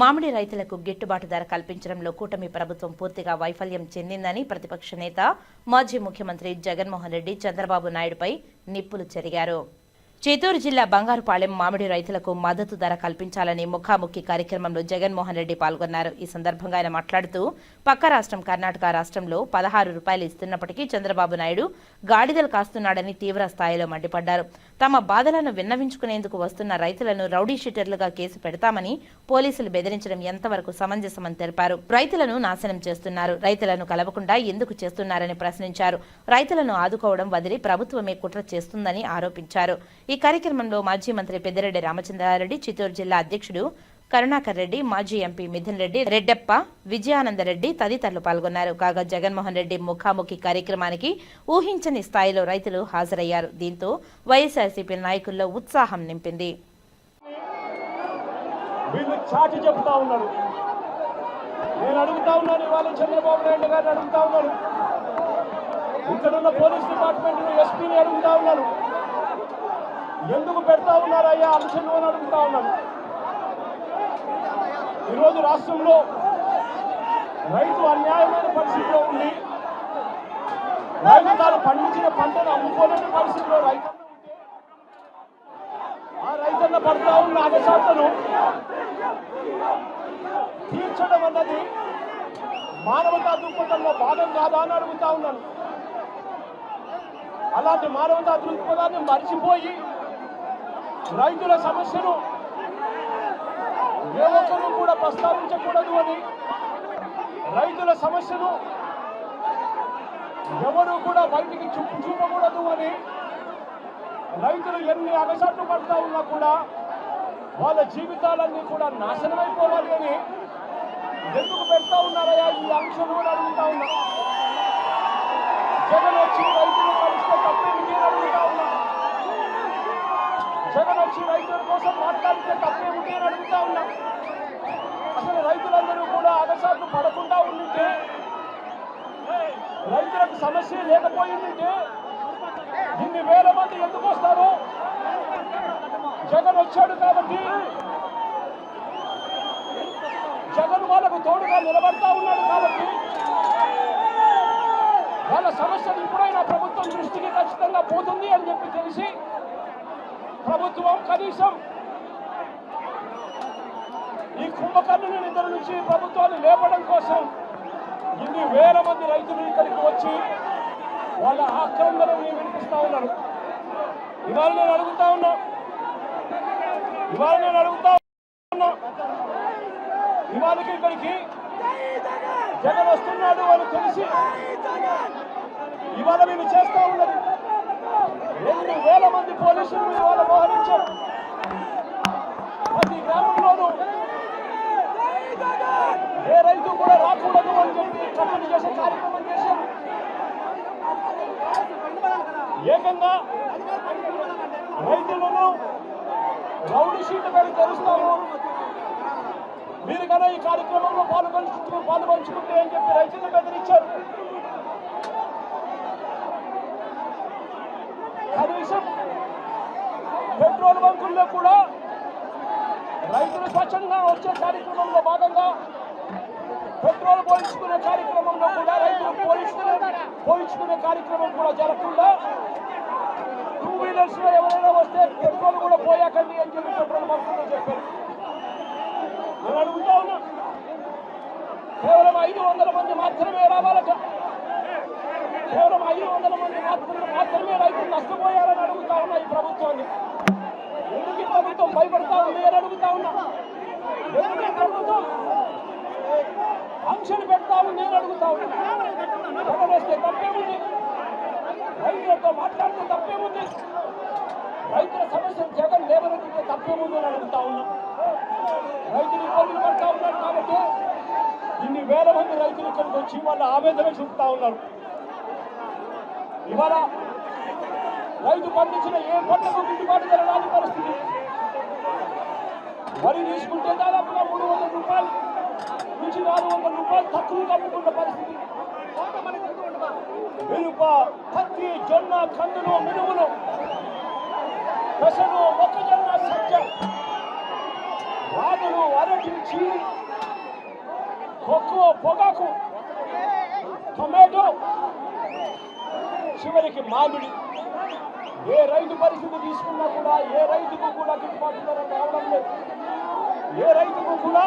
మామిడి రైతులకు గిట్టుబాటు ధర కల్పించడంలో కూటమి ప్రభుత్వం పూర్తిగా వైఫల్యం చెందిందని ప్రతిపక్ష నేత మాజీ ముఖ్యమంత్రి జగన్మోహన్ రెడ్డి చంద్రబాబు నాయుడుపై నిప్పులు చెరిగారు. చిత్తూరు జిల్లా బంగారుపాలెం మామిడి రైతులకు మద్దతు ధర కల్పించాలని ముఖాముఖి కార్యక్రమంలో జగన్మోహన్ రెడ్డి పాల్గొన్నారు. ఈ సందర్భంగా ఆయన మాట్లాడుతూ పక్క రాష్ట్రం కర్ణాటక రాష్ట్రంలో పదహారు రూపాయలు ఇస్తున్నప్పటికీ చంద్రబాబు నాయుడు గాడిదలు కాస్తున్నాడని తీవ్ర స్థాయిలో మండిపడ్డారు. తమ బాధలను విన్నవించుకునేందుకు వస్తున్న రైతులను రౌడీ షీటర్లుగా కేసు పెడతామని పోలీసులు బెదిరించడం ఎంతవరకు సమంజసమని తెలిపారు. రైతులను నాశనం చేస్తున్నారు. రైతులను కలవకుండా ఎందుకు చేస్తున్నారని ప్రశ్నించారు. రైతులను ఆదుకోవడం వదిలి ప్రభుత్వమే కుట్ర చేస్తుందని ఆరోపించారు. ఈ కార్యక్రమంలో మాజీ మంత్రి పెద్దిరెడ్డి రామచంద్రారెడ్డి చిత్తూరు జిల్లా అధ్యక్షుడు కరుణాకర్ రెడ్డి మాజీ ఎంపీ మిథున్ రెడ్డి రెడ్డప్ప విజయానందరెడ్డి తదితరులు పాల్గొన్నారు. కాగా జగన్మోహన్ రెడ్డి ముఖాముఖి కార్యక్రమానికి ఊహించని స్థాయిలో రైతులు హాజరయ్యారు. దీంతో వైఎస్ఆర్సీపీ నాయకుల్లో ఉత్సాహం నింపింది. నేను అడుగుతా ఉన్నాను ఇవాళ చంద్రబాబు నాయుడు గారిని అడుగుతా ఉన్నాను పోలీస్ డిపార్ట్మెంట్ ఎస్పీని అడుగుతా ఉన్నాను ఎందుకు పెడతా ఉన్నారయ్యా అంశంలో అని అడుగుతా ఉన్నాను. ఈరోజు రాష్ట్రంలో రైతు అన్యాయమైన పరిస్థితిలో ఉంది. రైతు తాను పండించిన పంటను అమ్ముకోలేని పరిస్థితిలో రైతు ఆ రైతన్న పడతా ఉన్న అగసాట్లను తీర్చడం అన్నది మానవతా దృక్పథంలో భాగం కాదా అని అడుగుతా ఉన్నాను. అలాంటి మానవతా దృక్పథాన్ని మర్చిపోయి రైతుల సమస్యను ఏ ఒక్కరూ కూడా ప్రస్తావించకూడదు అని రైతుల సమస్యను ఎవరు కూడా బయటికి చూపు చూపకూడదు అని రైతులు ఎన్ని అగసాట్లు పడతా ఉన్నా కూడా వాళ్ళ జీవితాలన్నీ కూడా నాశనమైపోవాలి అని ఎందుకు పెడతా ఉన్నారయ్యా ఈ అంశం కూడా అడుగుతా ఉన్నా. జగన్ వచ్చి రైతులు కలిస్తే తప్పేమిటి అడుగుతా ఉన్నా. జగన్ వచ్చి రైతుల కోసం మాట్లాడితే తప్పేమిటి అని అడుగుతా ఉన్నా. అసలు రైతులందరూ కూడా అగసాట్లు పడకుండా ఉండింటే రైతులకు సమస్య లేకపోయిందంటే దీన్ని ఇన్ని వేల మంది ఎందుకు వస్తారు? జగన్ వచ్చాడు కాబట్టి జగన్ వాళ్ళకు తోడుగా నిలబడతా ఉన్నాడు కాబట్టి వాళ్ళ సమస్యలు ఇప్పుడైనా ప్రభుత్వం దృష్టికి ఖచ్చితంగా పోతుంది అని చెప్పి తెలిసి ప్రభుత్వం కనీసం ఈ కుంభకర్ణుని నిద్ర నుంచి ప్రభుత్వాన్ని లేపడం కోసం ఇన్ని వేల మంది రైతులు ఇక్కడికి వచ్చి వాళ్ళ ఆక్రందనని వినిపిస్తా ఉన్నారు ఇవాళ నేను అడుగుతా ఉన్నా. ఇవాళ నేను అడుగుతా ఉన్నా. ఇవాళకి ఇక్కడికి జగన్ వస్తున్నాడు అని తెలిసి ఇవాళ నేను చేస్తా ఉన్నది పోలీసులు ఇవాళ మోహరించారు. ప్రతి గ్రామంలోనూ ఏ రైతు కూడా రాకూడదు అని చెప్పి కట్టడి చేసే కార్యక్రమం చేశారు. ఏకంగా రైతులను రౌడీ షీట్ మీద తెరుస్తాము. మీరు కదా ఈ కార్యక్రమంలో పాల్గొంచు పాల్గొంచుకుంటే అని చెప్పి రైతులు బెదిరించారు కనీసం పెట్రోల్ బంకుల్లో కూడా రైతులు స్వచ్ఛంగా వచ్చే కార్యక్రమంలో భాగంగా పెట్రోల్ పోయించుకునే కార్యక్రమంలో కూడా రైతులు పోయించుకునే పోయించుకునే కార్యక్రమం కూడా జరగకుండా టూ వీలర్స్లో ఎవరైనా వస్తే పెట్రోల్ కూడా పోయాకండి అని చెప్పి పెట్రోల్ బంకుల్లో చెప్పారు. నేను అడుగుతా ఉన్నా. కేవలం ఐదు వందల మంది మాత్రమే రావాలట. కేవలం ఐదు వందల మంది మాత్రమే మాత్రమే రైతులు నష్టపోయారని అడుగుతా ఉన్నా ఈ ప్రభుత్వాన్ని. ప్రభుత్వం భయపడతా ఉంది అని అడుగుతా ఉన్నా? ఎందుకు ప్రభుత్వం ఆంక్షలు పెడతా ఉంది అని అడుగుతా ఉన్నా? పగలేస్తే తప్పేముంది? రైతులతో మాట్లాడితే తప్పేముంది? రైతుల సమస్యలు జగన్ లేవనెత్తితే తప్పేముంది అని అడుగుతా ఉన్నా. రైతులు ఇబ్బందులు పడతా ఉన్నారు కాబట్టి ఇన్ని వేల మంది రైతులు ఇక్కడికి వచ్చి వాళ్ళ ఆవేదన చూపుతా ఉన్నారు. ఇవాళ రైతు పండించిన ఏ పంటకు గిట్టుబాటు ధర రాని పరిస్థితి. వరి తీసుకుంటే దాదాపుగా మూడు వందల రూపాయలు నుంచి నాలుగు వందల రూపాయలు తక్కువగా అమ్ముకున్న పరిస్థితి. మిరప పత్తి జొన్న కందులు మినుములు. పెసలు మొక్కజొన్న సజ్జ. రాదు అరటి చీని పొగాకు. టొమాటో. చివరికి మామిడి. ఏ రైతు పరిస్థితి తీసుకున్నా కూడా ఏ రైతుకు కూడా గిట్టుబాటు ధర రావడం లేదు. ఏ రైతుకు కూడా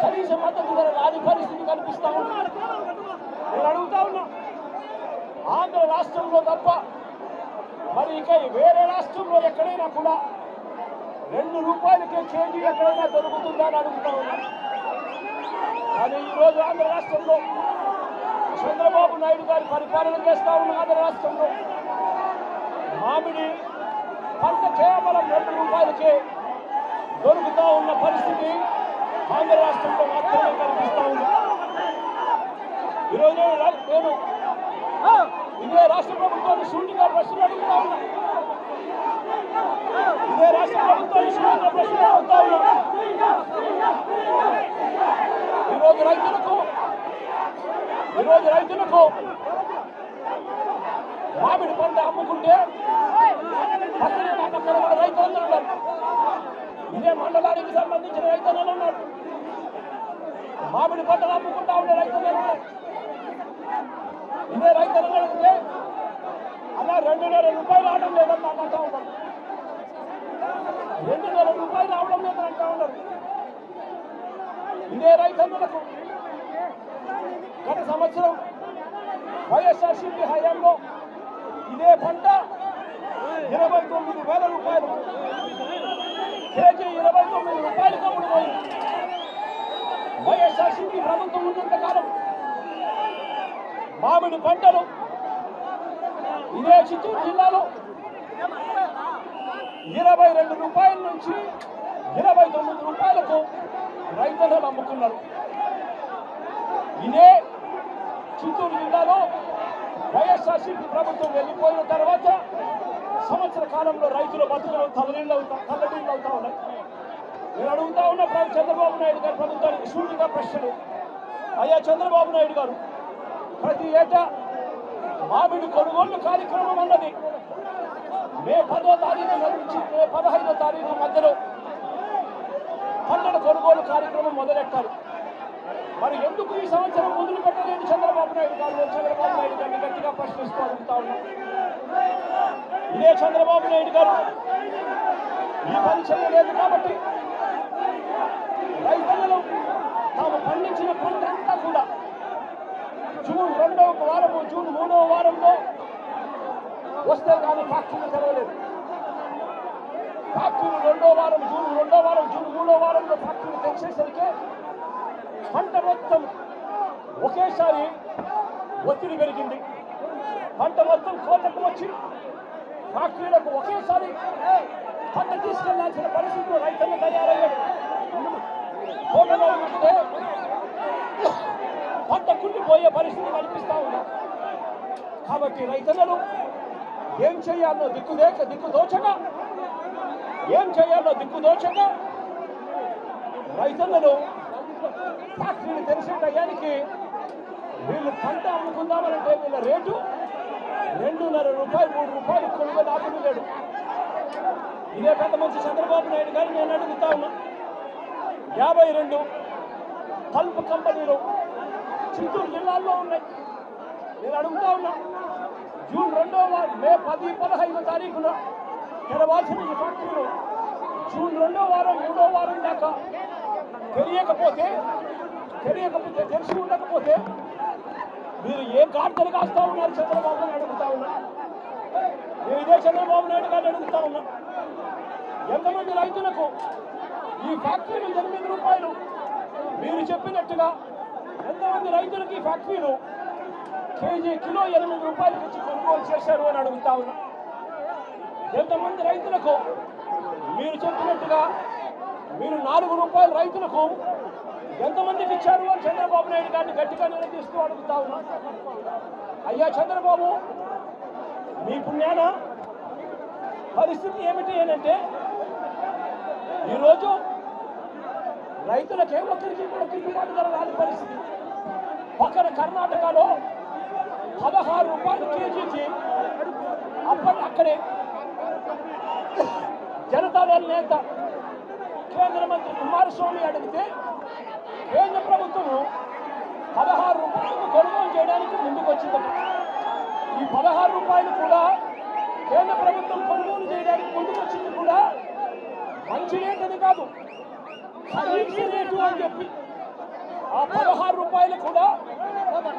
కనీస మద్దతు ధర రాని పరిస్థితి కనిపిస్తా ఉంది. నేను అడుగుతా ఉన్నా ఆంధ్ర రాష్ట్రంలో తప్ప మరి ఇక వేరే రాష్ట్రంలో ఎక్కడైనా కూడా రెండు రూపాయలకే కేజీ ఎక్కడైనా దొరుకుతుందా అని అడుగుతా ఉన్నా. కానీ ఈరోజు ఆంధ్ర రాష్ట్రంలో చంద్రబాబు నాయుడు గారి పరిపాలన చేస్తా ఉన్న ఆంధ్ర రాష్ట్రంలో మామిడి పంట కేవలం రెండు రూపాయలకే దొరుకుతా ఉన్న పరిస్థితి ఆంధ్ర రాష్ట్రంలో మాత్రమే కనిపిస్తా ఉంది. ఈరోజు నేను ఇదే రాష్ట్ర ప్రభుత్వాన్ని సూటిగా ప్రశ్నలు అడుగుతా ఉన్నా ఇదే రాష్ట్ర ప్రభుత్వాన్ని సూటిగా ప్రశ్నలు అడుగుతా ఉన్నా ఈరోజు రైతులకు ఈరోజు రైతులకు మామిడి పంట అమ్ముకుంటే పక్కన పక్కన కూడా రైతులందరూ ఉన్నారు. ఇదే మండలానికి సంబంధించిన రైతులు ఉన్నారు. మామిడి పంటలు అమ్ముకుంటా ఉండే రైతులు ఇదే రైతులు అడిగితే అలా వేల రూపాయలు రావడం లేదని నాకు అంటా ఉన్నారు. రెండున్నర రూపాయలు రావడం లేదని అంటా ఉన్నారు. ఇదే రైతన్నులకు గత సంవత్సరం వైఎస్ఆర్సీపీ హయాంలో ఇదే పంట ఇరవై తొమ్మిది వేల రూపాయలు. కేజీ ఇరవై తొమ్మిది రూపాయలు అమ్ముడుపోయింది వైఎస్ఆర్సీపీ ప్రభుత్వం ఉన్నంత కాలం మామిడి పంటలు ఇదే చిత్తూరు జిల్లాలో ఇరవై రెండు రూపాయల నుంచి ఇరవై తొమ్మిది రూపాయలకు రైతులు అమ్ముకున్నారు. ఇదే చిత్తూరు జిల్లాలో వైఎస్ఆర్సీపీ ప్రభుత్వం వెళ్ళిపోయిన తర్వాత సంవత్సర కాలంలో రైతుల బతుకులు తలనీళ్ళు అవుతా అవుతా ఉన్నాయి. నేను అడుగుతా ఉన్న చంద్రబాబు నాయుడు గారి ప్రభుత్వానికి సూటిగా ప్రశ్నలు. అయ్యా చంద్రబాబు నాయుడు గారు ప్రతి ఏటా మామిడి కొనుగోలు కార్యక్రమం అన్నది మే పదో తారీఖు నుంచి మే పదహైదో తారీఖు మధ్యలో పంటల కొనుగోలు కార్యక్రమం మొదలెట్టారు. మరి ఎందుకు ఈ సంవత్సరం మొదలు పెట్టలేదు చంద్రబాబు నాయుడు గారు? చంద్రబాబు నాయుడు గారిని గట్టిగా ప్రశ్నిస్తూ అడుగుతా ఉన్నాం. ఇదే చంద్రబాబు నాయుడు గారు. ఈ పరిచయం లేదు కాబట్టి రైతులను తాము పండించిన పంట అంతా కూడా జూన్ రెండవ వారము జూన్ మూడవ వారంలో వస్తే కానీ ఫ్యాక్టరీలు తెరవలేదు. ఫ్యాక్టరీలు రెండో వారం జూన్ రెండో వారం జూన్ మూడో వారంలో ఫ్యాక్టరీలు తెచ్చేసరికి పంట మొత్తం ఒకేసారి ఒత్తిడి పెరిగింది. పంట మొత్తం కోతకు వచ్చి ఫ్యాక్టరీలకు ఒకేసారి పంట తీసుకెళ్ళాల్సిన పరిస్థితులు రైతులు తయారయ్యాడు కోటలో ఉంటే పంట కుండిపోయే పరిస్థితి కనిపిస్తా ఉంది. కాబట్టి రైతులను ఏం చేయాలో దిక్కుదేక దిక్కుదోచగా ఏం చేయాలో దిక్కుదోచగా రైతులను ఫ్యాక్టరీని తెలిసే టయానికి వీళ్ళు పంట అమ్ముకుందామనంటే వీళ్ళ రేటు రెండున్నర రూపాయలు మూడు రూపాయలు కొనుగోలు ఆపడం ఇదే పెద్ద మంచి చంద్రబాబు నాయుడు గారు నేను అడుగుతా ఉన్నా. యాభై రెండు పల్ప్ కంపెనీలు చిత్తూరు జిల్లాల్లో ఉన్నాయి. నేను అడుగుతా ఉన్నా జూన్ రెండో వారం మే పది పదహైదు తారీఖున తెరవాల్సిన ఈ ఫ్యాక్టరీలు జూన్ రెండో వారం మూడో వారం దాకా తెలియకపోతే తెలియకపోతే తెలిసి ఉండకపోతే మీరు ఏ కార్తలు కాస్తా ఉన్నారు? చంద్రబాబు నాయుడు అడుగుతా ఉన్నా? నేను ఇదే చంద్రబాబు నాయుడు గారిని అడుగుతా ఉన్నా? ఎంతమంది రైతులకు ఈ ఫ్యాక్టరీలు ఎనిమిది రూపాయలు? మీరు చెప్పినట్టుగా ఎంతమంది రైతులకు ఈ ఫ్యాక్టరీలు కేజీ కిలో ఎనిమిది రూపాయలు ఇచ్చి కొనుగోలు చేశారు అని అడుగుతా ఉన్నా? ఎంతమంది రైతులకు మీరు చెప్పినట్టుగా మీరు నాలుగు రూపాయలు రైతులకు ఎంతమందికి ఇచ్చారు? అని చంద్రబాబు నాయుడు గారిని గట్టిగా నిలదీస్తూ అడుగుతా ఉన్నా. అయ్యా చంద్రబాబు మీ పుణ్యాన పరిస్థితి ఏమిటి అంటే ఈరోజు రైతులకే ఒక్కరికి కూడా గిట్టుబాటు ధర రాని పరిస్థితి. పక్కన కర్ణాటకలో పదహారు రూపాయలు కేజీకి అప్పటి అక్కడే జనతాదళ నేత కేంద్ర మంత్రి కుమారస్వామి అడిగితే కేంద్ర ప్రభుత్వం పదహారు రూపాయలకు కొనుగోలు చేయడానికి ముందుకొచ్చిందట. ఈ పదహారు రూపాయలు కూడా కేంద్ర ప్రభుత్వం కొనుగోలు చేయడానికి ముందుకొచ్చింది కూడా మంచి రేట్ అని కాదు. కనీస రేటు అని చెప్పి. ఆ పదహారు రూపాయలు కూడా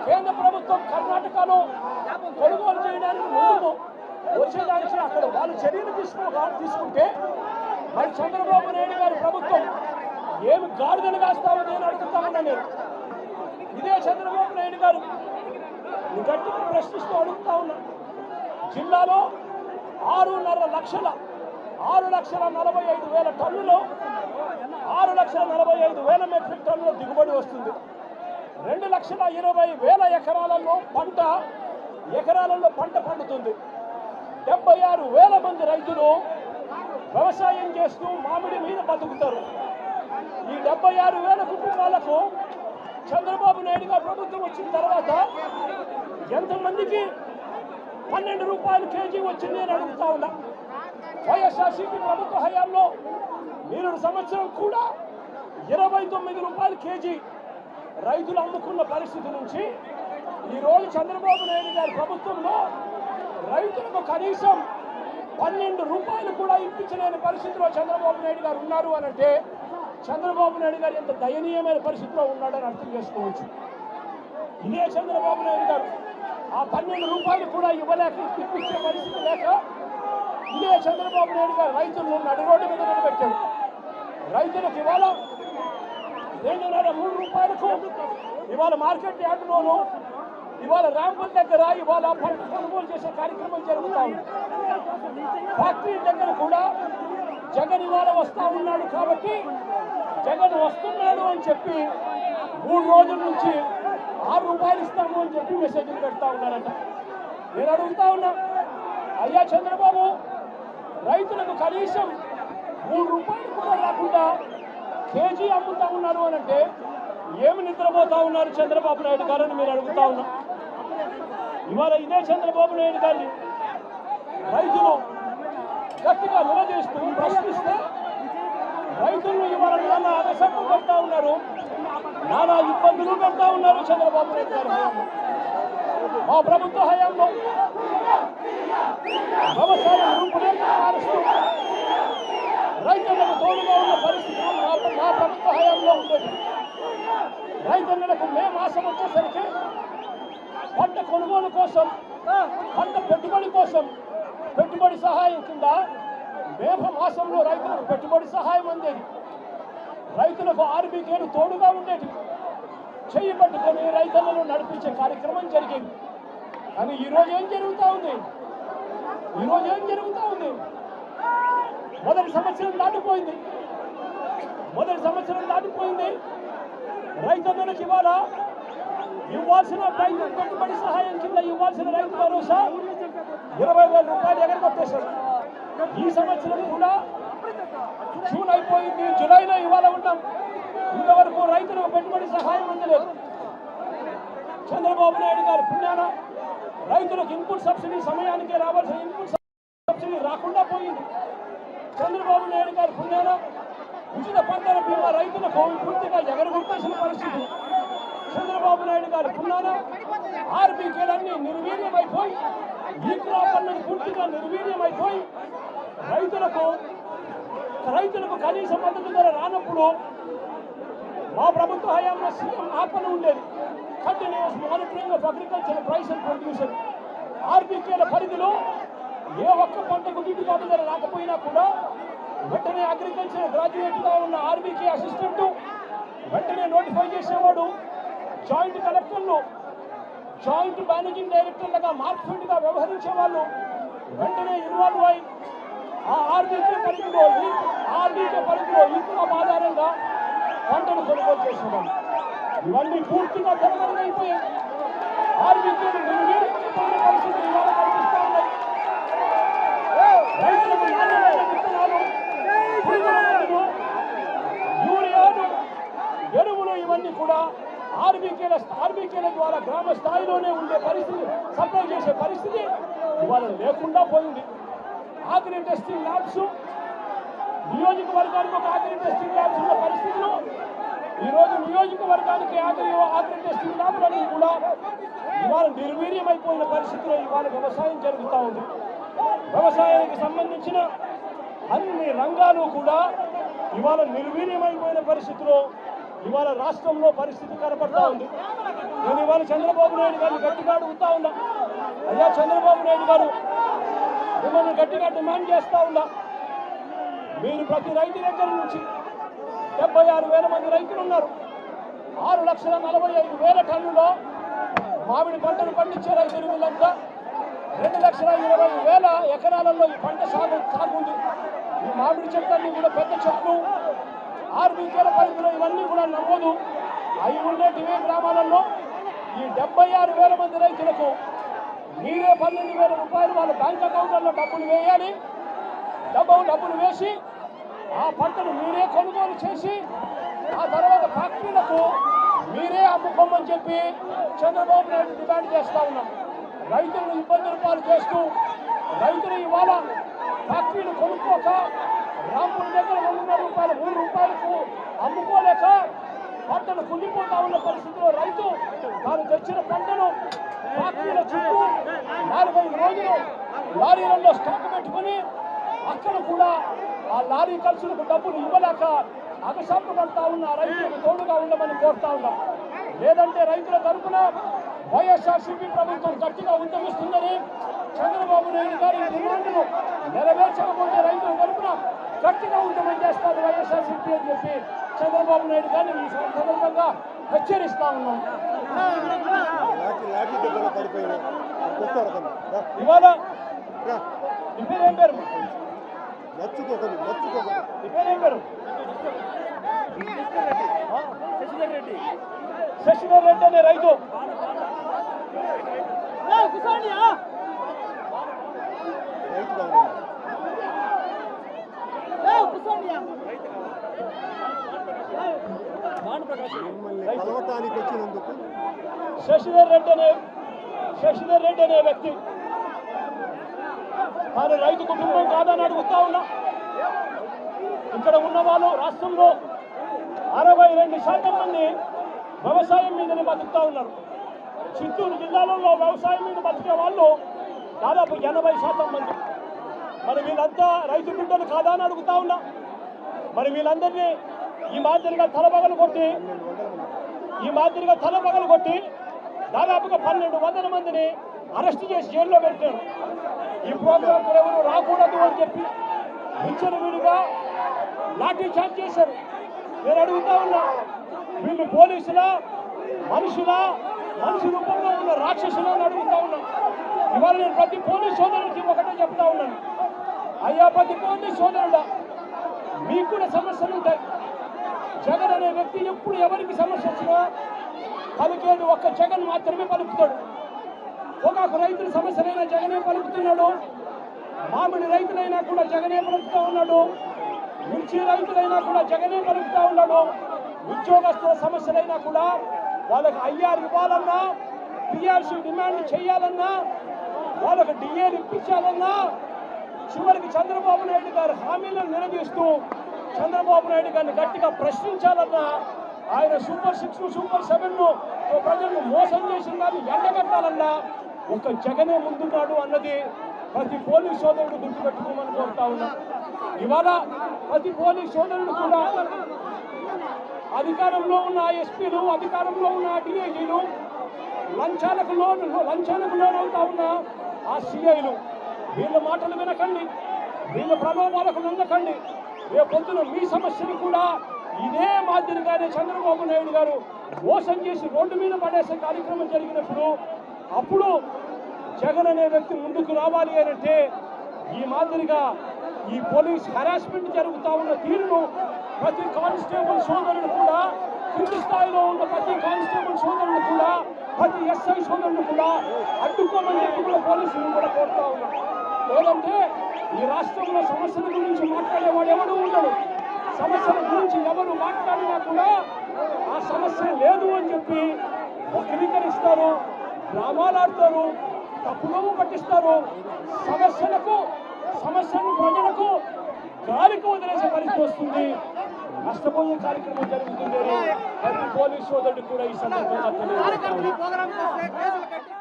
కేంద్ర ప్రభుత్వం కర్ణాటకలో కొనుగోలు చేయడానికి ముందు వచ్చేదానికి అక్కడ వాళ్ళు చర్యలు తీసుకో తీసుకుంటే మరి చంద్రబాబు నాయుడు గారి ప్రభుత్వం ఏమి గాడిదలు కాస్తామో నేను అడుగుతా ఉన్నా నేను. ఇదే చంద్రబాబు నాయుడు గారు. నేను గట్టిగా ప్రశ్నిస్తూ అడుగుతా ఉన్నా. జిల్లాలో ఆరున్నర లక్షల ఆరు లక్షల నలభై ఐదు వేల టన్నులు ఆరు లక్షల నలభై ఐదు వేల మెట్రిక్ టన్నుల దిగుబడి వస్తుంది. రెండు లక్షల ఇరవై వేల ఎకరాలలో పంట ఎకరాలలో పంట పండుతుంది. డెబ్బై ఆరు వేల మంది రైతులు వ్యవసాయం చేస్తూ మామిడి మీద బతుకుతారు. ఈ డెబ్బై ఆరు వేల కుటుంబాలకు చంద్రబాబు నాయుడు గారు ప్రభుత్వం వచ్చిన తర్వాత ఎంతమందికి పన్నెండు రూపాయలు కేజీ వచ్చింది అని అడుగుతా ఉన్నా. వైఎస్ఆర్సీపీ ప్రభుత్వ హయాంలో మీరు సంవత్సరం కూడా ఇరవై తొమ్మిది రూపాయలు కేజీ రైతులు అమ్ముకున్న పరిస్థితి నుంచి ఈ రోజు చంద్రబాబు నాయుడు గారి ప్రభుత్వంలో రైతులకు కనీసం పన్నెండు రూపాయలు కూడా ఇప్పించలేని పరిస్థితిలో చంద్రబాబు నాయుడు గారు ఉన్నారు అనంటే అంటే చంద్రబాబు నాయుడు గారు ఎంత దయనీయమైన పరిస్థితిలో ఉన్నాడని అర్థం చేసుకోవచ్చు. ఇదే చంద్రబాబు నాయుడు గారు ఆ పన్నెండు రూపాయలు కూడా ఇవ్వలేక ఇప్పించే పరిస్థితి లేక ఇదే చంద్రబాబు నాయుడు గారు రైతులను నడి రోడ్డు మీద నిలబెట్టాడు రైతులకు ఇవాళ రెండున్నర మూడు రూపాయలకు ఇవాళ మార్కెట్ యార్డులోను ఇవాళ ర్యాంపుల దగ్గర ఇవాళ పంట కొనుగోలు చేసే కార్యక్రమం జరుగుతాయి ఫ్యాక్టరీ దగ్గర కూడా జగన్ ఇవాళ వస్తా ఉన్నాడు కాబట్టి జగన్ వస్తున్నాడు అని చెప్పి మూడు రోజుల నుంచి ఆరు రూపాయలు ఇస్తాము అని చెప్పి మెసేజ్లు పెడతా ఉన్నారంట. నేను అడుగుతా ఉన్నా అయ్యా చంద్రబాబు రైతులకు కనీసం మూడు రూపాయలు కూడా రాకుండా కేజీ అమ్ముతా ఉన్నారు అని అంటే ఏమి నిద్రపోతా ఉన్నారు చంద్రబాబు నాయుడు గారు అని మీరు అడుగుతా ఉన్నా. ఇవాళ ఇదే చంద్రబాబు నాయుడు గారిని రైతులు గట్టిగా నిలదీస్తూ ప్రశ్నిస్తే రైతులను ఇవాళ నానా పెడతా ఉన్నారు. నానా ఇబ్బందులు పెడతా ఉన్నారు చంద్రబాబు నాయుడు గారి. మా ప్రభుత్వ హయాంలో వ్యవసాయం రూపురేఖలు మారుస్తూ రైతులకు తోడుగా ఉన్న పరిస్థితి మా మా ప్రభుత్వ హయాంలో ఉండేది. రైతన్నలకు మే మాసం వచ్చేసరికి పంట కొనుగోలు కోసం పంట పెట్టుబడి కోసం పెట్టుబడి సహాయం కింద మేఘ మాసంలో రైతులకు పెట్టుబడి సహాయం అందేది. రైతులకు ఆర్బీకేలు తోడుగా ఉండేది. చెయ్యి పట్టుకొని రైతులను నడిపించే కార్యక్రమం జరిగింది. కానీ ఈరోజు ఏం జరుగుతూ ఉంది? ఈరోజు ఏం జరుగుతూ ఉంది? మొదటి సంవత్సరం దాటిపోయింది. మొదటి సంవత్సరం దాటిపోయింది. రైతన్నలకు ఇవాళ ఇవ్వాల్సిన రైతు పెట్టుబడి సహాయం కింద ఇవ్వాల్సిన రైతు భరోసా ఇరవై వేల రూపాయలు ఎగరగొట్టేశారు ఈ సంవత్సరం కూడా జూన్ అయిపోయింది. జూలైలో ఇవాళ ఉన్నాం. ఇంతవరకు రైతులకు పెట్టుబడి సహాయం అందలేదు. చంద్రబాబు నాయుడు గారి పుణ్యాన రైతులకు ఇన్పుట్ సబ్సిడీ సమయానికి రావాల్సిన ఇన్పుట్ సబ్సిడీ రాకుండా పోయింది. చంద్రబాబు నాయుడు గారి పుణ్యాన ఉచిత పంటల బీమా రైతులకు పూర్తిగా ఎగరగొట్టేసిన పరిస్థితి. చంద్రబాబు నాయుడు గారి పుణ్యాన ఆర్బీకేలన్నీ నిర్వీర్యమైపోయి ఈ క్రాప్ అన్నది పూర్తిగా నిర్వీర్యమైపోయి రైతులకు రైతులకు కనీస మద్దతు ధర రానప్పుడు మా ప్రభుత్వ హయాంలో సీఎం ఆపన ఉండేది. Continuous monitoring of agriculture price and producer ఆర్బీకేల పరిధిలో ఏ ఒక్క పంటకు గిట్టుబాటు ధర రాకపోయినా కూడా వెంటనే అగ్రికల్చర్ గ్రాడ్యుయేట్గా ఉన్న ఆర్బీకే అసిస్టెంట్ వెంటనే నోటిఫై చేసేవాడు. జాయింట్ కలెక్టర్లు జాయింట్ మేనేజింగ్ డైరెక్టర్లుగా మార్క్ఫెడ్గా వ్యవహరించే వాళ్ళు వెంటనే ఇన్వాల్వ్ అయి ఆ ఆర్బీకే పరిధిలో ఈ ఆర్బీకే పరిధిలో ఈ ఆధారంగా పంటను కొనుగోలు చేస్తున్నాం ఇవన్నీ పూర్తిగా కనుమరుగైపోయాయి ఆర్బీకేలు ఇవాళ కనిపిస్తా ఉన్నాయి. రైతులకు నాణ్యమైన విత్తనాలు ఎరువులు ఇవన్నీ కూడా ఆర్బీకేల ఆర్బీకేల ద్వారా గ్రామ స్థాయిలోనే ఉండే పరిస్థితి సప్లై చేసే పరిస్థితి ఇవాళ లేకుండా పోయింది. ఆగ్రి టెస్టింగ్ ల్యాబ్స్ నియోజకవర్గానికి ఒక ఆఖరి టెస్టింగ్ ల్యాబ్స్ ఉన్న పరిస్థితులు ఈరోజు నియోజకవర్గానికి ఆఖరి ఆఖరి టెస్టింగ్ ల్యాబ్లన్నీ కూడా ఇవాళ నిర్వీర్యమైపోయిన పరిస్థితిలో ఇవాళ వ్యవసాయం జరుగుతూ ఉంది. వ్యవసాయానికి సంబంధించిన అన్ని రంగాలు కూడా ఇవాళ నిర్వీర్యమైపోయిన పరిస్థితిలో ఇవాళ రాష్ట్రంలో పరిస్థితి కనపడతా ఉంది. నేను ఇవాళ చంద్రబాబు నాయుడు గారిని గట్టిగా అడుగుతా ఉన్నా. అయ్యా చంద్రబాబు నాయుడు గారు మిమ్మల్ని గట్టిగా డిమాండ్ చేస్తా ఉన్నా. మీరు ప్రతి రైతు దగ్గర నుంచి డెబ్బై ఆరు వేల మంది రైతులు ఉన్నారు. ఆరు లక్షల నలభై ఐదు వేల టన్నులో మామిడి పంటను పండించే రైతులు వీళ్ళంతా రెండు లక్షల ఇరవై వేల ఎకరాలలో ఈ పంట సాగు సాగు ఉంది ఈ మామిడి చెట్లన్నీ కూడా పెద్ద చెట్లు. ఆరు పరిధిలో ఇవన్నీ కూడా నమోదు అవి ఉండేటివి గ్రామాలలో ఈ డెబ్బై ఆరు వేల మంది రైతులకు మీరే పన్నెండు వేల రూపాయలు వాళ్ళ బ్యాంక్ అకౌంట్లలో డబ్బులు వేయాలి. డబ్బు డబ్బులు వేసి ఆ పంటను మీరే కొనుగోలు చేసి ఆ తర్వాత ఫ్యాక్టరీలకు మీరే అమ్ముకోమని చెప్పి చంద్రబాబు నాయుడు డిమాండ్ చేస్తూ ఉన్నాం. రైతులను ఇబ్బందులు పాలు చేస్తూ రైతులు ఇవాళ ఫ్యాక్టరీలు కొనుక్కోక రాంపుల దగ్గర రెండున్నర రూపాయలు మూడు రూపాయలకు అమ్ముకోలేక పంటను కుళ్ళిపోతా ఉన్న పరిస్థితిలో రైతు తాను తెచ్చిన పంటను ఫ్యాక్టరీల చుట్టూ నాలుగైదు రోజులు లారీలలో స్టాక్ పెట్టుకొని అక్కడ కూడా ఆ లారీ ఖర్చులకు డబ్బులు ఇవ్వలేక అగసాట్లు పడతా ఉన్న రైతులకు తోడుగా ఉండమని కోరుతా ఉన్నాం. లేదంటే రైతుల తరఫున వైఎస్ఆర్సీపీ ప్రభుత్వం గట్టిగా ఉద్యమిస్తుందని చంద్రబాబు నాయుడు గారి డిమాండ్ను నెరవేర్చకపోతే రైతులు గట్టిగా ఉద్యమం చేస్తారు వైఎస్ఆర్సీపీ అని చెప్పి చంద్రబాబు నాయుడు గారిని ఈ సందర్భంగా హెచ్చరిస్తా ఉన్నాం. ఇవాళ పేరు? ఏం పేరు? శశిధర్ రెడ్డి. అనే రైతు. రైతు కావాలి మిమ్మల్ని కలవటానికి వచ్చినందుకు శశిధర్ రెడ్డి అనే శశిధర్ రెడ్డి అనే వ్యక్తి. తాను రైతు కుటుంబం కాదని అడుగుతా ఉన్నా. ఇక్కడ ఉన్న వాళ్ళు రాష్ట్రంలో అరవై రెండు శాతం మంది వ్యవసాయం మీదనే బతుకుతా ఉన్నారు. చిత్తూరు జిల్లాలో వ్యవసాయం మీద బతికే వాళ్ళు దాదాపు ఎనభై శాతం మంది. మరి వీళ్ళంతా రైతు బిడ్డలు కాదా అని అడుగుతా ఉన్నా. మరి వీళ్ళందరినీ ఈ మాదిరిగా తలపగలు కొట్టి ఈ మాదిరిగా తలపగలు కొట్టి దాదాపుగా పన్నెండు వందల మందిని అరెస్ట్ చేసి జైల్లో పెట్టారు. ఈ ప్రోగ్రాం ఎవరు రాకూడదు అని చెప్పి విచ్చలు విడిగా లాఠీ చార్జ్ చేశారు. నేను అడుగుతా ఉన్నా వీళ్ళు పోలీసులా మనుషుల మనిషి రూపంలో ఉన్న రాక్షసులా అని అడుగుతా ఉన్నా. ఇవాళ నేను ప్రతి పోలీస్ సోదరుడికి ఒకటే చెప్తా ఉన్నాను. అయ్యా ప్రతి పోలీస్ సోదరుడా మీకు కూడా సమస్యలు ఉంటాయి జగన్ అనే వ్యక్తి ఎప్పుడు ఎవరికి సమస్య వచ్చినా పలికేది ఒక్క జగన్ మాత్రమే పలుకుతాడు. పొగాకు రైతుల సమస్యలైనా జగనే పలుకుతున్నాడు. మామిడి రైతులైనా కూడా జగనే పలుకుతూ ఉన్నాడు. మిర్చి రైతులైనా కూడా జగనే పలుకుతూ ఉన్నాడు. ఉద్యోగస్తుల సమస్యలైనా కూడా వాళ్ళకి ఐఆర్ ఇవ్వాలన్నా పిఆర్సీ డిమాండ్ చేయాలన్నా వాళ్ళకి డిఏలు ఇప్పించాలన్నా చివరికి చంద్రబాబు నాయుడు గారు హామీలను నిలదీస్తూ చంద్రబాబు నాయుడు గారిని గట్టిగా ప్రశ్నించాలన్న ఆయన సూపర్ సిక్స్ సూపర్ సెవెన్ ప్రజలను మోసం చేసిన దాన్ని ఎండగట్టాలన్నా ఒక జగనే ముందున్నాడు అన్నది ప్రతి పోలీస్ సోదరుడు గుర్తుపెట్టుకోమని కోరుతా ఉన్నా. ఇవాళ ప్రతి పోలీస్ సోదరుడు కూడా అధికారంలో ఉన్న ఎస్పీలు అధికారంలో ఉన్న డిఐజీలు లంచాలకు లోన్ లంచాలకు లోన్ అవుతా ఉన్న ఆ సిఐలు వీళ్ళ మాటలు వినకండి. వీళ్ళ ప్రలోభాలకు ఏ రేపొద్దున మీ సమస్యను కూడా ఇదే మాదిరిగానే చంద్రబాబు నాయుడు గారు మోసం చేసి రోడ్డు మీద పడేసే కార్యక్రమం జరిగినప్పుడు అప్పుడు జగన్ అనే వ్యక్తి ముందుకు రావాలి అంటే ఈ మాదిరిగా ఈ పోలీస్ హరాస్మెంట్ జరుగుతా ఉన్న తీరును ప్రతి కానిస్టేబుల్ సోదరుడు కూడా కింది స్థాయిలో ఉన్న ప్రతి కానిస్టేబుల్ సోదరులు కూడా ప్రతి ఎస్ఐ సోదరులు కూడా అడ్డుకోమని చెప్పి కూడా పోలీసులు కూడా కోరుతా ఉన్నారు. లేదంటే ఈ రాష్ట్రంలో సమస్యల గురించి మాట్లాడేవాడు ఎవడు ఉండడు. సమస్యల గురించి ఎవరు మాట్లాడినా కూడా ఆ సమస్య లేదు అని చెప్పి వక్రీకరిస్తారు డ్రామాలు ఆడతారు తప్పుదోవ పట్టిస్తారు. సమస్యలకు సమస్యను ప్రజలకు గాలికి వదిలేసే పరిస్థితి వస్తుంది. నష్టపోయే కార్యక్రమం జరుగుతుంది అని ప్రతి పోలీస్ సోదరుడు కూడా ఈ సందర్భంగా తెలియజేస్తాను